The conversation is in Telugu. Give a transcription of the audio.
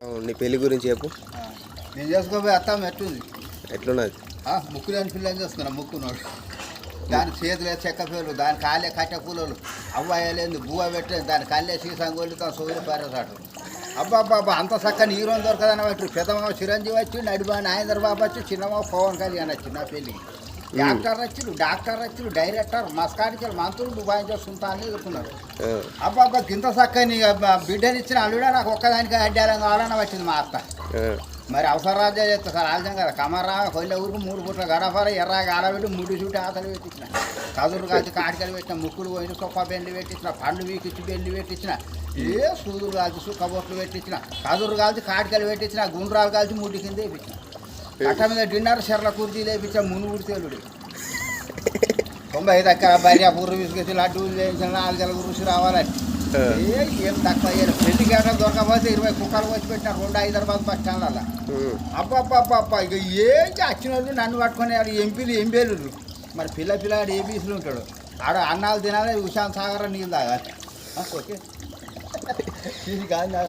నీ పెళ్ళి గురించి చెప్పు. నేను చేసుకోబోయి అత్తం ఎట్టుంది? ఎట్లున్నది? ముక్కు లేని పిల్లని చేసుకున్నా ముక్కునోడు. దాని చేతులే చెక్క పేర్లు దాని కాళ్ళే కట్టె పూలలు అవ్వాయలేదు బువ్వ పెట్టేది దాని కాళ్ళే సీసం కొలుతా సోది పారేసాడు అబ్బా అబ్బా అబ్బా అంత చక్కని హీరోని దొరకదని వచ్చి పెద్దమ్మ చిరంజీవి వచ్చి నడిబా నాయందర్ బాబు వచ్చి చిన్నమ్మ పవన్ కళ్యాణ్ వచ్చి నా పెళ్ళికి డాక్టర్ వచ్చిరు డాక్టర్ వచ్చిరు డైరెక్టర్ మస్కానికి మంత్రులు దుబాయ్ సుల్తాన్ని ఎదుర్కొన్నారు ఆ, అబ్బా అబ్బా గింత చక్కని బిడ్డనిచ్చిన అల్లుడా నాకు ఒక్కదానికి అడ్డాలని కావాలని వచ్చింది మా అత్త. మరి అవసర రాజ్యా చేస్తా సార్ ఆలస్యం కదా. కమర్రా కొయ్య ఊరికి మూడు పుట్ల గడపర ఎర్ర ఆడబెట్టి ముడి చుట్టి ఆతలు పెట్టించిన. కదురు కాల్చి కాడికలు పెట్టిన ముక్కులు పోయిన సొప్ప బెండి పెట్టించిన పండ్లు వీకిచ్చి బెండి పెట్టించిన. ఏ సూదులు కాల్చి సుక్కబొట్లు పెట్టించిన కదురు కాల్చి కాడికలు పెట్టించిన గుండ్రాలు కాల్చి ముడి కింద వేయించిన కట్ట మీద డిన్నర్ షెర్ల కుర్చీ లేపించిన మునుగుడు తేలుడు తొంభై దగ్గర భార్య పూర్వ విసుకొచ్చి లడ్డూలు చేయించిన నాలుగు రుచి రావాలని. ఏ తక్కువ అయ్యారు పెళ్ళి గేటలు దొరకపోతే ఇరవై కుక్కలు వచ్చి పెట్టిన రెండు హైదరాబాద్ బస్ ఉమ్, అబ్బబ్బబ్బబ్బ ఇక ఏం వచ్చిన వాళ్ళు నన్ను పట్టుకొని ఆడు ఎంపీలు ఎంపీలు మరి పిల్ల పిల్లాడు ఏబీసీలు ఉంటాడు? ఆడ అన్నాలు తినాలి ఉషాంత్ సాగర్ నీళ్ళు తాగాలి. ఓకే. ఇది కాదు.